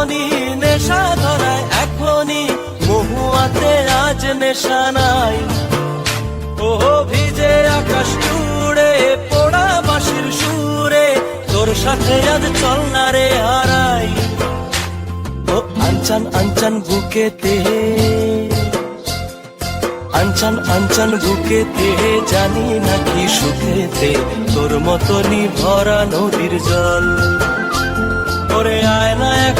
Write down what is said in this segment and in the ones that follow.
চাহনি নেশা ধরায়, এখনই মহুয়াতে আজ নেশা নাই। ওহো, ভিজে আকাশ জুড়ে, পোড়া বাঁশির সুরে, তোর সাথে আজ চল না রে হারাই। ও, আনচান আনচান বুকেতে, আনচান আনচান বুকেতে, জানি না কি সুখেতে, তোর মতনই ভরা নদীর জল। ওরে আয়না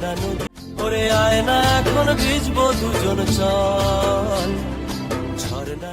ঝর্ণা নদী ওরে আয়না এখন ভিজবো দুজন চল। ঝর্ণা